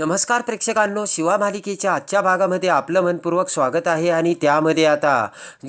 नमस्कार प्रेक्षकांनो शिवा मालिकेच्या आजच्या भागामध्ये आपलं मनपूर्वक स्वागत आहे आणि त्यामध्ये आता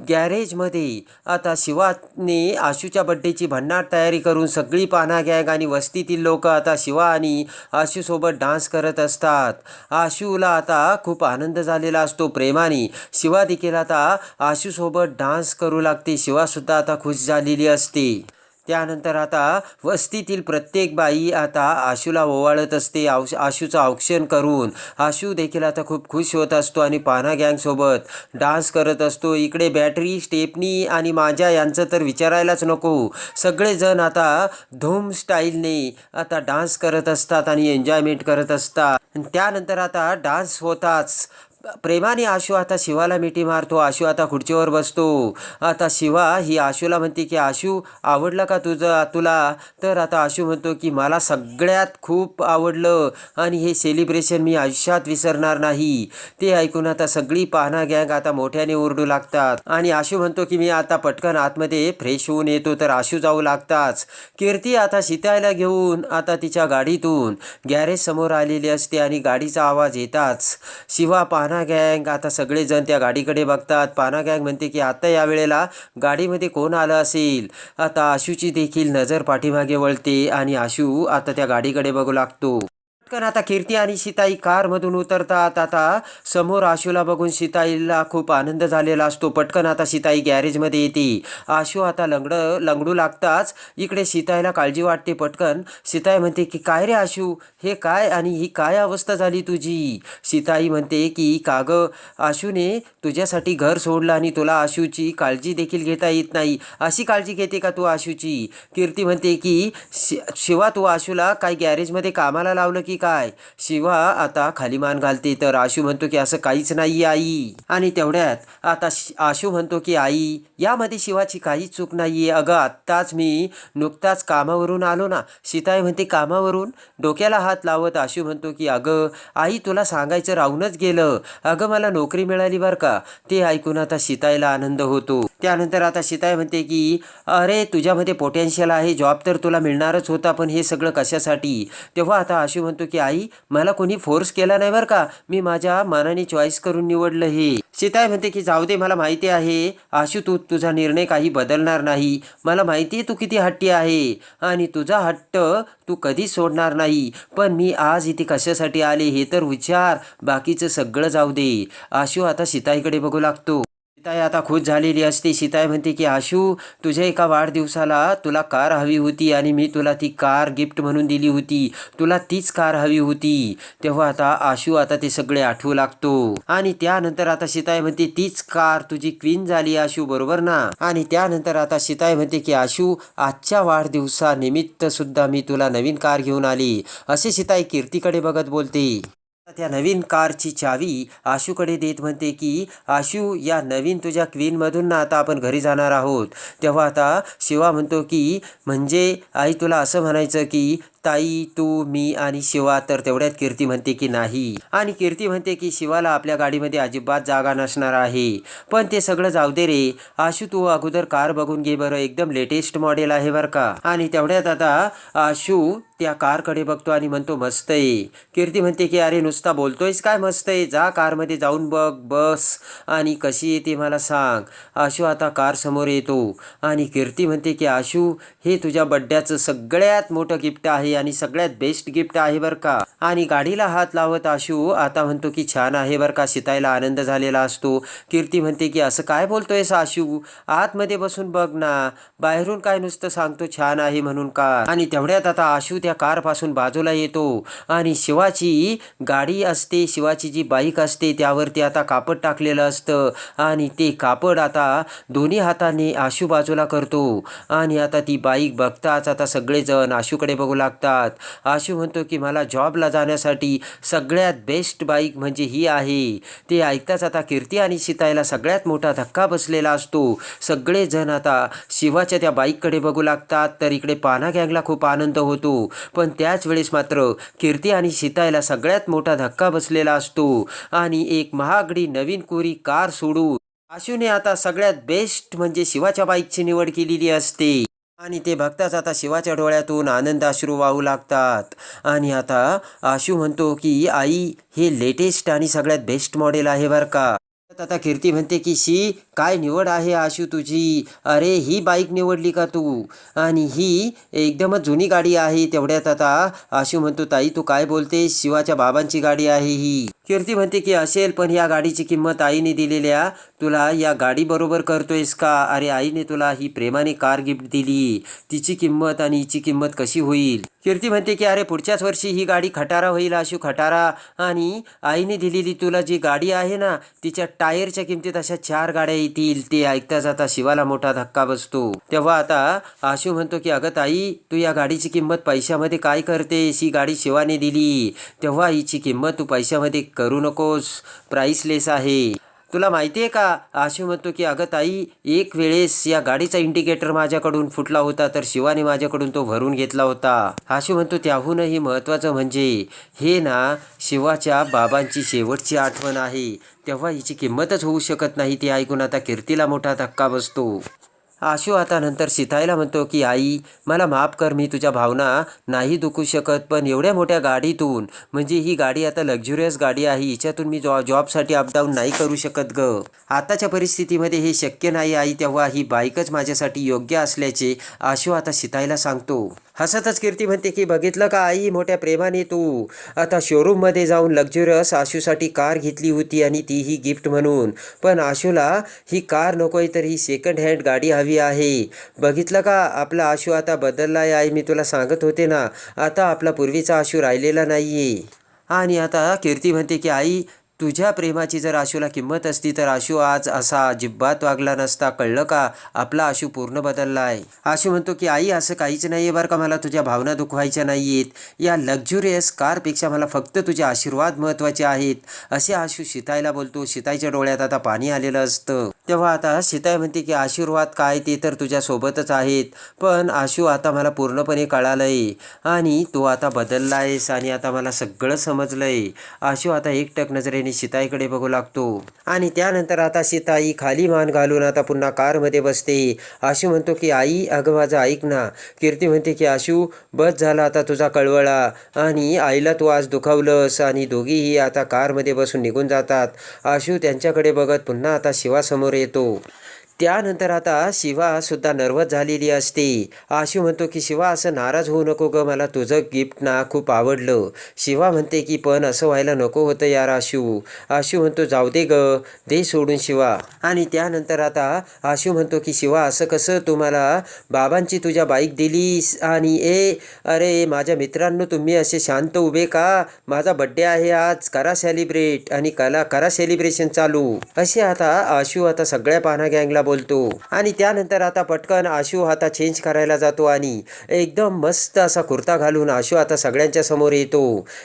गॅरेजमध्ये आता शिवाने आशूच्या बड्डेची भन्नाट तयारी करून सगळी पाना गँग आणि वस्तीतील लोक आता शिवा आणि आशूसोबत डान्स करत असतात. आशूला आता खूप आनंद झालेला असतो. प्रेमाने शिवा देखील आता आशूसोबत डान्स करू लागते. शिवासुद्धा आता खुश झालेली असते. त्यानंतर आता वस्तीतील प्रत्येक बाई आता आशूला ओवाळत असते आश आशूचं औक्षण करून. आशू देखील आता खूप खुश होत असतो आणि पाना गँगसोबत डान्स करत असतो. इकडे बॅटरी स्टेपनी आणि माझ्या यांचं तर विचारायलाच नको. सगळेजण आता धूम स्टाईलने आता डान्स करत असतात आणि एन्जॉयमेंट करत असतात. त्यानंतर आता डान्स होताच. प्रेमाने आशू आता शिवाला मिठी मारतो आशू आता खुर्चीवर बसतो. आता शिवा ही आशूला म्हणते की आशू आवडलं का तुझं तुला? तर आता आशू म्हणतो की मला सगळ्यात खूप आवडलं आणि हे सेलिब्रेशन मी आयुष्यात विसरणार नाही. ते ऐकून आता सगळी पाहणा गँग आता मोठ्याने ओरडू लागतात. आणि आशू म्हणतो की मी आता पटकन आतमध्ये फ्रेश होऊन येतो तर आशू जाऊ लागताच. कीर्ती आता शितायला घेऊन आता तिच्या गाडीतून. गॅरेज समोर आलेली असते आणि गाडीचा आवाज येताच. शिवा पाहणा पाना गँग. आता सगळेजण त्या गाडीकडे बघतात. पाना गँग म्हणते की आता या वेळेला गाडीमध्ये कोण आलं असेल? आता आशूची देखील नजर पाठीमागे वळते आणि आशू आता त्या गाडीकडे बघू लागतो. पटकन आता कीर्ती आणि सीताई कारमधून उतरतात. आता समोर आशूला बघून सीताईला खूप आनंद झालेला असतो. पटकन आता सीताई गॅरेजमध्ये येते. आशू आता लंगड लंगडू लागताच. इकडे सीताईला काळजी वाटते पटकन. सीताई म्हणते की काय रे आशू? हे काय आणि ही काय अवस्था झाली तुझी? सीताई म्हणते की काग आशूने तुझ्यासाठी घर सोडलं आणि तुला आशूची काळजी देखील घेता येत नाही. अशी काळजी घेते का तू आशूची? कीर्ती म्हणते की शि शिवा तू आशूला काय गॅरेजमध्ये कामाला लावलं की काय? शिवा आता खाली मान घालते. तर आशू म्हणतो की असं काहीच नाही आई. आणि तेवढ्यात आता आशू म्हणतो की आई यामध्ये शिवाची काहीच चूक नाही आहे अगं आत्ताच मी नुकताच कामावरून आलो ना. सीताई म्हणते कामावरून? डोक्याला हात लावत आशू म्हणतो की अगं आई तुला सांगायचं राहूनच गेलं. अगं मला नोकरी मिळाली बरं का. ते ऐकून आता सीताईला आनंद होतो. त्यानंतर आता सीताई म्हणते की अरे तुझ्यामध्ये पोटेन्शियल आहे. जॉब तर तुला मिळणारच होता पण हे सगळं कशासाठी? तेव्हा आता आशू म्हणतो की आई मला कोणी फोर्स केला नाही बरं का? मी माझ्या मनाने चॉईस करून निवडलं हे. सीताई म्हणते की जाऊ दे मला माहिती आहे. आशू तू तुझा निर्णय काही बदलणार नाही. मला माहिती आहे तू किती हट्टी आहे. आणि तुझा हट्ट तू कधीच सोडणार नाही. पण मी आज इथे कशासाठी आले हे तर विचार. बाकीचं सगळं जाऊ दे. आशू आता सीताईकडे बघू लागतो. सीताई आता खुश झालेली असते. सीताई म्हणते की आशू तुझ्या एका वाढदिवसाला तुला कार हवी होती आणि मी तुला ती कार गिफ्ट म्हणून दिली होती. तुला तीच कार हवी होती. तेव्हा आता आशू आता ते सगळे आठवू लागतो. आणि त्यानंतर आता सीताई म्हणते तीच कार तुझी क्वीन झाली आशू बरोबर ना? आणि त्यानंतर आता सीताई म्हणते की आशू आजच्या वाढदिवसानिमित्त सुद्धा मी तुला नवीन कार घेऊन आली. असे सीताई कीर्तीकडे बघत बोलते. त्या नवीन कारची चावी आशूकडे देत म्हणते की आशू या नवीन तुझ्या क्वीनमधून ना आता आपण घरी जाणार आहोत. तेव्हा आता शिवा म्हणतो की म्हणजे आई तुला असं म्हणायचं की ताई तू मी आणि शिवा तर तेवढ्यात कीर्ती म्हणते की नाही. आणि कीर्ती म्हणते की शिवाला आपल्या गाडीमध्ये अजिबात जागा नसणार आहे. पण ते सगळं जाऊ दे रे. आशू तू अगोदर कार बघून घे बरं. एकदम लेटेस्ट मॉडेल आहे बरं का. आणि तेवढ्यात आता आशू त्या कारकडे बघतो आणि म्हणतो मस्त आहे कीर्ती म्हणते की अरे नुसता बोलतोयस काय मस्त आहे जा कारमध्ये जाऊन बघ बस. आणि कशी येते मला सांग. आशू आता कार समोर येतो आणि कीर्ती म्हणते की आशू हे तुझ्या बड्ड्याचं सगळ्यात मोठं गिफ्ट आहे आणि सगळ्यात बेस्ट गिफ्ट आहे बरं का. आणि गाडीला हात लावत आशू आता म्हणतो की छान आहे बरं का शितायला आनंद झालेला असतो. कीर्ती म्हणते की असं काय बोलतोयस आशू? आतमध्ये बसून बघ ना बाहेरून काय नुसतं सांगतो छान आहे म्हणून का? आणि तेवढ्यात आता आशू त्या कारपासून बाजूला येतो आणि शिवाची गाडी असते शिवाची जी बाईक असते त्यावरती आता कापड टाकलेलं असतं आणि ते कापड आता दोन्ही हाताने आशू बाजूला करतो आणि आता ती बाईक बघताच आता सगळेजण आशूकडे बघू लागतात. आशू म्हणतो की मला जॉबला जाण्यासाठी सगळ्यात बेस्ट बाईक म्हणजे ही आहे. ते ऐकताच आता कीर्ती आणि सीतायला सगळ्यात मोठा धक्का बसलेला असतो. सगळेजण आता शिवाच्या त्या बाईककडे बघू लागतात तर इकडे पाना गँगला खूप आनंद होतो. पण त्याच वेळेस मात्र कीर्ती आणि सीतायला सगळ्यात मोठा धक्का बसलेला असतो. आणि एक महागडी नवीन कोरी कार सोडून आशूने आता सगळ्यात बेस्ट म्हणजे शिवाच्या बाईकची निवड केलेली असते. आणि ते बघताच आता शिवाच्या डोळ्यातून आनंदाश्रू वाहू लागतात. आणि आता आशू म्हणतो की आई हे लेटेस्ट आणि सगळ्यात बेस्ट मॉडेल आहे बरं का. आता कीर्ती म्हणते की शी काय निवड आहे आशू तुझी? अरे ही बाईक निवडली का तू? आणि ही एकदमच जुनी गाडी आहे तेवढ्यात आता. आशू म्हणतो ताई तू काय बोलते शिवाच्या बाबांची गाडी आहे ही. कीर्ती म्हणते की असेल पण या गाडीची किंमत आईने दिलेल्या. तुला या गाडी बरोबर करतोयस का? अरे आईने तुला ही प्रेमाने कार गिफ्ट दिली. तिची किंमत आणि हिची किंमत कशी होईल? कीर्ती म्हणते की अरे पुढच्याच वर्षी ही गाडी खटारा होईल अशू खटारा. आणि आईने दिलेली तुला जी गाडी आहे ना तिच्या टायरच्या किमतीत अशा चार गाड्या येतील ते ऐकता जाता शिवाला मोठा धक्का बसतो. तेव्हा आता आशू म्हणतो की अगं ताई तू या गाडीची किंमत पैशामध्ये काय करतेस? ही गाडी शिवाने दिली. तेव्हा हिची किंमत तू पैशामध्ये करू नकोस. प्राईसलेस आहे. तुला माहिती आहे का? आशी म्हणतो की अगं ताई एक वेळेस या गाडीचा इंडिकेटर माझ्याकडून फुटला होता तर शिवाने माझ्याकडून तो भरून घेतला होता. आशू म्हणतो त्याहूनही महत्त्वाचं म्हणजे हे ना शिवाच्या बाबांची शेवटची आठवण आहे. तेव्हा हिची किंमतच होऊ शकत नाही ती ऐकून आता कीर्तीला मोठा धक्का बसतो. आशू आता नंतर सीताईला म्हणतो की आई मला माफ कर मी तुझ्या भावना नाही दुखू शकत पण एवढ्या मोठ्या गाडीतून म्हणजे ही गाडी आता लक्झुरियस गाडी आहे हिच्यातून मी जॉ जॉबसाठी अपडाऊन नाही करू शकत ग. आताच्या परिस्थितीमध्ये हे शक्य नाही आई तेव्हा ही बाईकच माझ्यासाठी योग्य असल्याचे आशू आता सीताईला सांगतो. हसतच कीर्ती म्हणते की बघितलं का आई मोठ्या प्रेमाने तू? आता शोरूममध्ये जाऊन लक्झुरियस आशूसाठी कार घेतली होती आणि तीही गिफ्ट म्हणून. पण आशूला ही कार नकोय तर ही सेकंड हँड गाडी हवी आहे. बघितलं का आपला आशू आता बदलला आहे आई मी तुला सांगत होते ना आता आपला पूर्वीचा आशू राहिलेला नाही आहे आणि आता कीर्ती म्हणते की आई तुझ्या प्रेमाची जर आशूला किंमत असती तर आशू आज असा अजिबात वागला नसता. कळलं का? आपला आशू पूर्ण बदलला आहे. आशू म्हणतो की आई असं काहीच नाही आहे बरं का मला तुझ्या भावना दुखवायच्या नाही आहेत या लक्झुरियस कारपेक्षा मला फक्त तुझे आशीर्वाद महत्त्वाचे आहेत. असे आशू शिताईला बोलतो. शिताईच्या डोळ्यात आता पाणी आलेलं असतं. तेव्हा आता शिताई म्हणते की आशीर्वाद काय? ते तर तुझ्यासोबतच आहेत. पण आशू आता मला पूर्णपणे कळालंय. आणि तू आता बदलला आहेस आणि आता मला सगळं समजलंय. आशू आता एकटक नजरेने सीताईकडे बघू लागतो. आणि त्यानंतर आता सीताई खाली मान घालून आता पुन्हा कारमध्ये बसते. आशू म्हणतो की आई अगं माझं ऐक ना. कीर्ती म्हणते की आशू बस झाला आता तुझा कळवळा. आणि आईला तू आज दुखावलंस आणि दोघीही आता कारमध्ये बसून निघून जातात. आशू त्यांच्याकडे बघत पुन्हा आता शिवासमोर येतो. त्यानंतर आता शिवा सुद्धा नर्वस झालेली असते. आशू म्हणतो की शिवा असं नाराज होऊ नको ग मला तुझं गिफ्ट ना खूप आवडलं. शिवा म्हणते की पण असं व्हायला नको होतं यार आशू. आशू म्हणतो जाऊ दे ग दे सोडून शिवा. आणि त्यानंतर आता आशू म्हणतो की शिवा असं कसं तुम्हाला बाबांची तुझ्या बाईक दिलीस? आणि ए अरे माझ्या मित्रांनो तुम्ही असे शांत उभे का? माझा बड्डे आहे आज करा सेलिब्रेट आणि कला करा सेलिब्रेशन चालू. असे आता आशू आता सगळ्या पाना गँगला बोलतो. आणि त्यानंतर आता पटकन आशू आता चेंज करायला जातो आणि एकदम मस्त असा कुर्ता घालून आशू आता सगळ्यांच्या समोर येतो.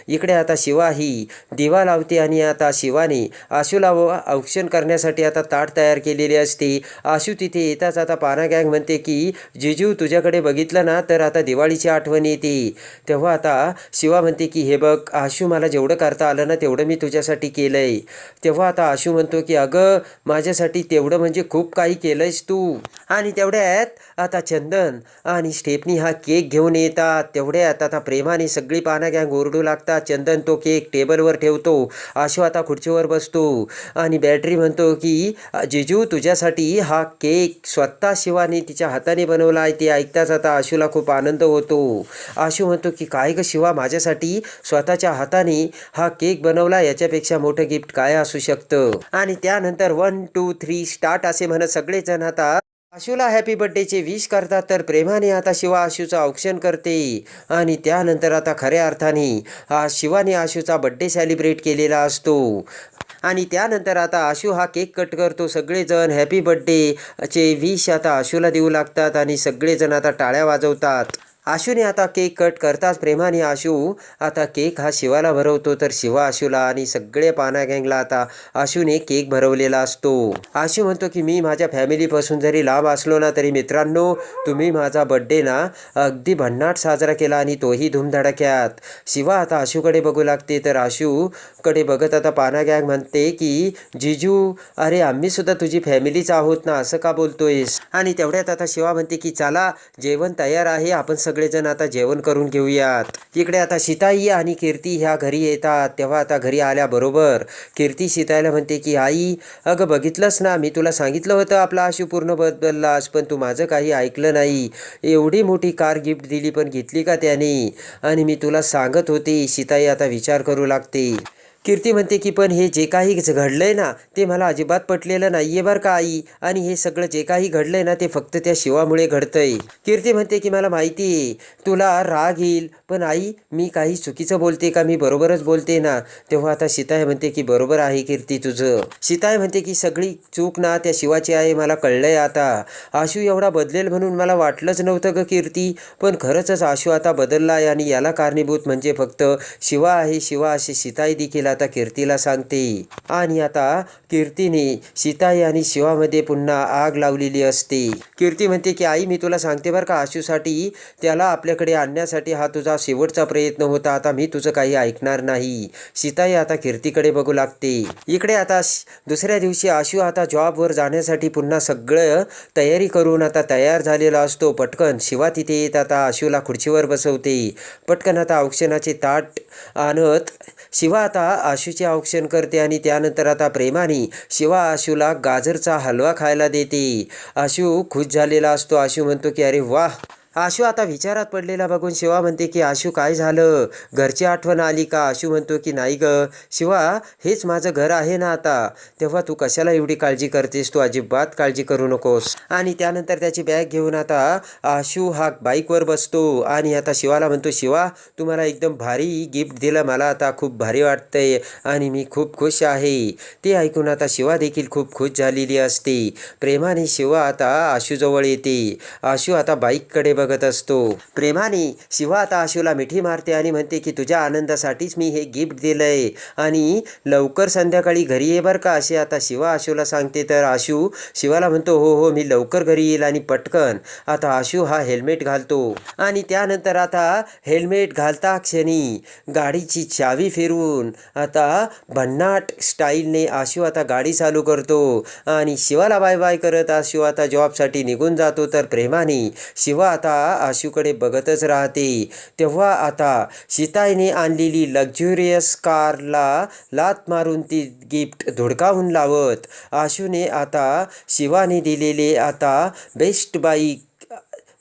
इकडे आता शिवा ही दिवा लावते आणि आता शिवाने आशूला औक्षण करण्यासाठी आता ताट तयार केलेली असते. आशू तिथे येताच आता पाना गँग म्हणते की जिजू तुझ्याकडे बघितलं ना तर आता दिवाळीची आठवण येते. तेव्हा आता शिवा म्हणते की हे बघ आशू मला जेवढं करता आलं ना तेवढं मी तुझ्यासाठी केलंय. तेव्हा आता आशू म्हणतो की अगं माझ्यासाठी तेवढं म्हणजे खूप काही केलंयस तू. आणि तेवढ्यात आता चंदन आणि स्टेपनी हा केक घेऊन येतात. तेवढ्यात आता प्रेमाने सगळी पानं गँग ओरडू लागतात. चंदन तो केक टेबलवर ठेवतो. आशू आता खुर्चीवर बसतो. आणि बॅटरी म्हणतो की जिजू तुझ्यासाठी हा केक स्वतः शिवाने तिच्या हाताने बनवला आहे ते ऐकताच आता आशूला खूप आनंद होतो. आशू म्हणतो की काय ग शिवा माझ्यासाठी स्वतःच्या हाताने हा केक बनवला? याच्यापेक्षा मोठं गिफ्ट काय असू शकतं? आणि त्यानंतर वन टू थ्री स्टार्ट असे म्हणत सगळेजण आता आशूला हॅपी बर्थडेचे विश करतात तर प्रेमाने आता शिवा आशूचं औक्षण करते. आणि त्यानंतर आता खऱ्या अर्थाने हा शिवाने आशूचा बड्डे सेलिब्रेट केलेला असतो. आणि त्यानंतर आता आशू हा केक कट करतो. सगळेजण हॅपी बड्डेचे विश आता आशूला देऊ लागतात आणि सगळेजण आता टाळ्या वाजवतात. आशूने आता केक कट करताच प्रेमाने आशू आता केक हा शिवाला भरवतो. तर शिवा आशूला आणि सगळे पाना गँगला आता आशूने केक भरवलेला असतो. आशू म्हणतो की मी माझ्या फॅमिलीपासून जरी लांब असलो ना तरी मित्रांनो तुम्ही माझा बड्डे ना अगदी भन्नाट साजरा केला आणि तोही धूमधडाक्यात. शिवा आता आशूकडे बघू लागते. तर आशूकडे बघत आता पाना गँग म्हणते की जिजू अरे आम्ही सुद्धा तुझी फॅमिलीच आहोत ना असं का बोलतोयस? आणि तेवढ्यात आता शिवा म्हणते की चला जेवण तयार आहे आपण सगळेजण आता जेवण करून घेऊयात. इकडे आता सीताई आणि कीर्ती ह्या घरी येतात. तेव्हा आता घरी आल्याबरोबर कीर्ती सीताईला म्हणते की आई अगं बघितलंस ना मी तुला सांगितलं होतं आपला आशू पूर्ण बदललास पण तू माझं काही ऐकलं नाही. एवढी मोठी कार गिफ्ट दिली पण घेतली का त्याने? आणि मी तुला सांगत होते. सीताई आता विचार करू लागते. कीर्ती म्हणते की पण हे जे काही घडलंय ना ते मला अजिबात पटलेलं नाही आहे बरं का आई. आणि हे सगळं जे काही घडलंय ना ते फक्त त्या शिवामुळे घडतंय. कीर्ती म्हणते की मला माहिती आहे. तुला राग येईल. पण आई मी काही चुकीचं बोलते का? मी बरोबरच बोलते ना. तेव्हा आता सीताय म्हणते की बरोबर आहे कीर्ती तुझं. सीताय म्हणते की सगळी चूक ना त्या शिवाची आहे मला कळलंय आता. आशू एवढा बदलेल म्हणून मला वाटलंच नव्हतं ग कीर्ती. पण खरंच आशू आता बदलला आहे आणि याला कारणीभूत म्हणजे फक्त शिवा आहे शिवा अशी सीताई देखील आता कीर्तीला सांगते. आणि आता कीर्तीने सीताई आणि शिवामध्ये पुन्हा आग लावलेली असते. कीर्ती म्हणते की आई मी तुला सांगते बरं का आशूसाठी त्याला आपल्याकडे आणण्यासाठी हा तुझा शेवटचा प्रयत्न होता. आता मी तुझं काही ऐकणार नाही. सीताई आता कीर्तीकडे बघू लागते. इकडे आता दुसऱ्या दिवशी आशू आता जॉबवर जाण्यासाठी पुन्हा सगळं तयारी करून आता तयार झालेला असतो. पटकन शिवा तिथे येत आता आशूला खुर्चीवर बसवते. पटकन आता औक्षणाचे ताट आणत शिवा आता आशूचे औक्षण करते आणि त्यानंतर आता प्रेमाने शिवा आशूला गाजरचा हलवा खायला देते. आशू खुश झालेला असतो. आशू म्हणतो की अरे वाह आशू आता विचारात पडलेला बघून शिवा म्हणते की आशू काय झालं? घरची आठवण आली का? आशू म्हणतो की नाही ग. शिवा हेच माझं घर आहे ना आता. तेव्हा तू कशाला एवढी काळजी करतेस? तू अजिबात काळजी करू नकोस. आणि त्यानंतर त्याची बॅग घेऊन आता आशू हा बाईकवर बसतो. आणि आता शिवाला म्हणतो शिवा तू मला एकदम भारी गिफ्ट दिलं. मला आता खूप भारी वाटतंय आणि मी खूप खुश आहे. ते ऐकून आता शिवा देखील खूप खुश झालेली असते. प्रेमाने शिवा आता आशूजवळ येते. आशू आता बाईककडे बघत असतो. प्रेमाने शिवा आता आशूला मिठी मारते आणि म्हणते की तुझ्या आनंदासाठीच मी हे गिफ्ट दिलंय. आणि लवकर संध्याकाळी घरी ये बरं का असे आता शिवा आशूला सांगते. तर आशू शिवाला म्हणतो हो हो मी लवकर घरी येईल आणि पटकन. आता आशू हा हेल्मेट घालतो. आणि त्यानंतर आता हेल्मेट घालता क्षणी गाडीची चावी फिरवून आता भन्नाट स्टाईलने आशू आता गाडी चालू करतो. आणि शिवाला बाय बाय करत आशू आता जॉबसाठी निघून जातो. तर प्रेमाने शिवा आता आशूकडे बघतच राहते. तेव्हा आता सीताईने आणलेली लक्झुरियस कारला लात मारून ती गिफ्ट धुडकावून लावत. आशूने आता शिवाने दिलेले आता बेस्ट बाईक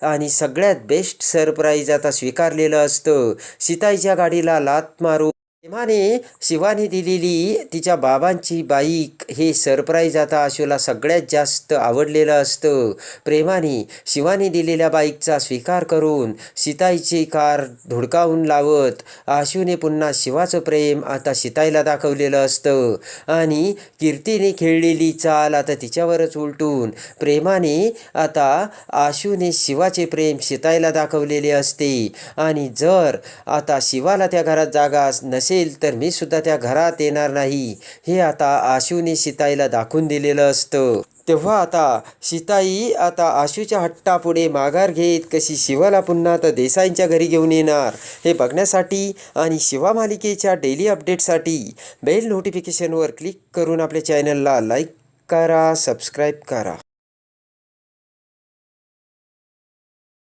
आणि सगळ्यात बेस्ट सरप्राईज आता स्वीकारलेलं असतं. सीताईच्या गाडीला लात मारून प्रेमाने शिवाने दिलेली तिच्या बाबांची बाईक हे सरप्राईज आता आशूला सगळ्यात जास्त आवडलेलं असतं. प्रेमाने शिवाने दिलेल्या बाईकचा स्वीकार करून सीताईची कार धुडकावून लावत आशूने पुन्हा शिवाचं प्रेम आता सीताईला दाखवलेलं असतं. आणि कीर्तीने खेळलेली चाल आता तिच्यावरच उलटून प्रेमाने आता आशूने शिवाचे प्रेम सीताईला दाखवलेले असते. आणि जर आता शिवाला त्या घरात जागा नसेल तर मी सुद्धा त्या घरात येणार नाही. हे आता आशूने सीताईला दाखवून दिलेलं असतं. तेव्हा आता सीताई आता आशूच्या हट्टापुढे माघार घेत कशी शिवाला पुन्हा आता देसाईंच्या घरी घेऊन येणार हे बघण्यासाठी आणि शिवा मालिकेच्या डेली अपडेटसाठी बेल नोटिफिकेशनवर क्लिक करून आपल्या चॅनलला लाईक करा सबस्क्राईब करा.